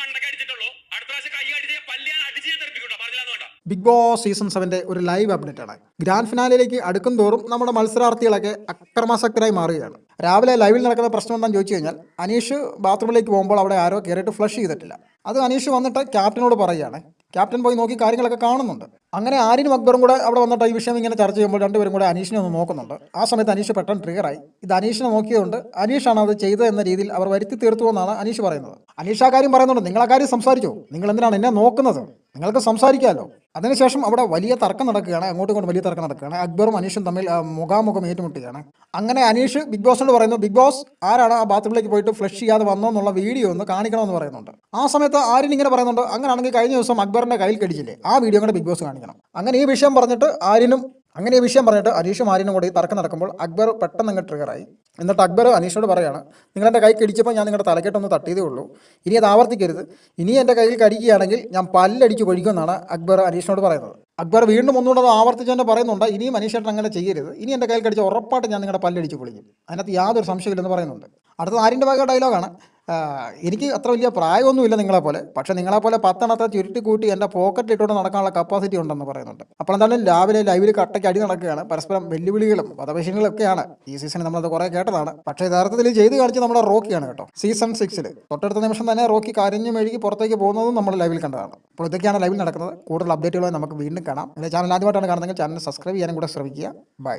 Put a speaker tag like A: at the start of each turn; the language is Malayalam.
A: മണ്ടക്ക് അടിച്ചിട്ടുള്ളൂ. അടുത്ത പ്രാവശ്യം കൈ അടിച്ച് പല്ല് ഞാൻ അടിച്ച് ഞാൻ വേണ്ട
B: ബിഗ് ബോസ് സീസൺ സെവന്റെ ഒരു ലൈവ് അപ്ഡേറ്റ് ആണ്. ഗ്രാൻഡ് ഫിനാലിലേക്ക് അടുക്കും തോറും നമ്മുടെ മത്സരാർത്ഥികളൊക്കെ അക്രമാസക്തരായി മാറുകയാണ്. രാവിലെ ലൈവിൽ നടക്കുന്ന പ്രശ്നം എന്താണെന്ന് ചോദിച്ചു കഴിഞ്ഞാൽ അനീഷ് ബാത്റൂമിലേക്ക് പോകുമ്പോൾ അവിടെ ആരോ കയറിയിട്ട് ഫ്ലഷ് ചെയ്തിട്ടില്ല. അത് അനീഷ് വന്നിട്ട് ക്യാപ്റ്റനോട് പറയുകയാണ്. ക്യാപ്റ്റൻ പോയി നോക്കി കാര്യങ്ങളൊക്കെ കാണുന്നുണ്ട്. അങ്ങനെ ആരിനും അക്ബറും കൂടെ അവിടെ വന്നിട്ട് ഈ വിഷയം ഇങ്ങനെ ചർച്ച ചെയ്യുമ്പോൾ രണ്ടുപേരും കൂടെ അനീഷിനെ ഒന്ന് നോക്കുന്നുണ്ട്. ആ സമയത്ത് അനീഷ് പെട്ടെന്ന് ട്രിഗറായി ഇത് അനീഷിനെ നോക്കിയതുകൊണ്ട് അനീഷാണ് അത് ചെയ്തത് എന്ന രീതിയിൽ അവർ വരുത്തി തീർത്തു എന്നാണ് അനീഷ് പറയുന്നത്. അനീഷ് ആ കാര്യം പറയുന്നുണ്ട്. നിങ്ങൾ ആ കാര്യം സംസാരിച്ചോ? നിങ്ങൾ എന്തിനാണ് എന്നെ നോക്കുന്നത്? നിങ്ങൾക്ക് സംസാരിക്കാമല്ലോ അതിനുശേഷം അവിടെ വലിയ തർക്കം നടക്കുകയാണ് അങ്ങോട്ടും ഇങ്ങോട്ടും വലിയ തർക്കം നടക്കുകയാണ്. അക്ബറും അനീഷും തമ്മിൽ മുഖാമുഖം ഏറ്റുമുട്ടുകയാണ്. അങ്ങനെ അനീഷ് ബിഗ് ബോസിനോട് പറയുന്നു ബിഗ് ബോസ് ആരാണ് ആ ബാത്റൂമിലേക്ക് പോയിട്ട് ഫ്ലഷ് ചെയ്യാതെ വന്നോ എന്നുള്ള വീഡിയോ ഒന്ന് കാണിക്കണമെന്ന് പറയുന്നുണ്ട്. ആ സമയത്ത് ആര്യൻ ഇങ്ങനെ പറയുന്നുണ്ട് അങ്ങനെയാണെങ്കിൽ കഴിഞ്ഞ ദിവസം അക്ബറിന്റെ കയ്യിൽ കടിച്ചില്ലേ ആ വീഡിയോ കൂടെ ബിഗ് ബോസ് കാണിക്കണം. അങ്ങനെ ഈ വിഷയം പറഞ്ഞിട്ട് ആര്യനും അങ്ങനെ ഈ വിഷയം പറഞ്ഞിട്ട് അനീഷും ആര്യനും കൂടി തർക്കം നടക്കുമ്പോൾ അക്ബർ പെട്ടെന്ന് അങ്ങ് ട്രിഗറായി എന്നിട്ട് അക്ബർ അനീഷോട് പറയാണ് നിങ്ങൾ എന്റെ കൈ കടിച്ചപ്പോൾ ഞാൻ നിങ്ങളുടെ തലക്കെട്ടൊന്ന് തട്ടിയതേ ഉള്ളൂ. ഇനി അത് ആവർത്തിക്കരുത്. ഇനി എന്റെ കയ്യിൽ കടിക്കുകയാണെങ്കിൽ ഞാൻ പല്ലടിച്ച് പൊഴിക്കുമെന്നാണ് അക്ബർ അനീഷിനോട് പറയുന്നത്. അക്ബർ വീണ്ടും ഒന്നുകൂടെ അത് ആവർത്തിച്ച് തന്നെ പറയുന്നുണ്ട് ഇനിയും അനീഷേട്ടൻ അങ്ങനെ ചെയ്യരുത്. ഇനി എന്റെ കയ്യിൽ കടിച്ച ഉറപ്പായിട്ട് ഞാൻ നിങ്ങളുടെ പല്ലടിച്ച് പൊളിക്കും. അതിനകത്ത് യാതൊരു സംശയമില്ലെന്ന് പറയുന്നുണ്ട്. അടുത്തത് ആര്യന്റെ ഭാഗം ഡയലോഗാണ് എനിക്ക് അത്ര വലിയ പ്രായമൊന്നുമില്ല നിങ്ങളെപ്പോലെ. പക്ഷേ നിങ്ങളെപ്പോലെ പത്തെണ്ണത്തെ ചുരുട്ടി കൂട്ടി എന്റെ പോക്കറ്റ് ഇട്ടുകൊണ്ട് നടക്കാനുള്ള കപ്പാസിറ്റി ഉണ്ടെന്ന് പറയുന്നുണ്ട്. അപ്പോൾ എന്തായാലും രാവിലെ ലൈവിൽ കട്ടയ്ക്ക് അടി നടക്കുകയാണ്. പരസ്പരം വെല്ലുവിളികളും വധഭീഷണികളൊക്കെയാണ് ഈ സീസണിൽ നമ്മളത് കുറേ കേട്ടതാണ്. പക്ഷേ യഥാർത്ഥത്തിൽ ചെയ്ത് കാണിച്ച് നമ്മുടെ റോക്കിയാണ് കേട്ടോ. സീസൺ സിക്സിൽ തൊട്ടടുത്ത നിമിഷം തന്നെ റോക്കി കരഞ്ഞു മെഴുകി പുറത്തേക്ക് പോകുന്നതും നമ്മൾ ലൈവിൽ കണ്ടതാണ്. അപ്പോൾ ഇതൊക്കെയാണ് ലൈവിൽ നടക്കുന്നത്. കൂടുതൽ അപ്ഡേറ്റുകളായി നമുക്ക് വീണ്ടും കാണാം. ചാനൽ ആദ്യമായിട്ടാണ് കാണുന്നതെങ്കിൽ ചാനൽ സബ്സ്ക്രൈബ് ചെയ്യാനും കൂടെ ശ്രമിക്കുക. ബൈ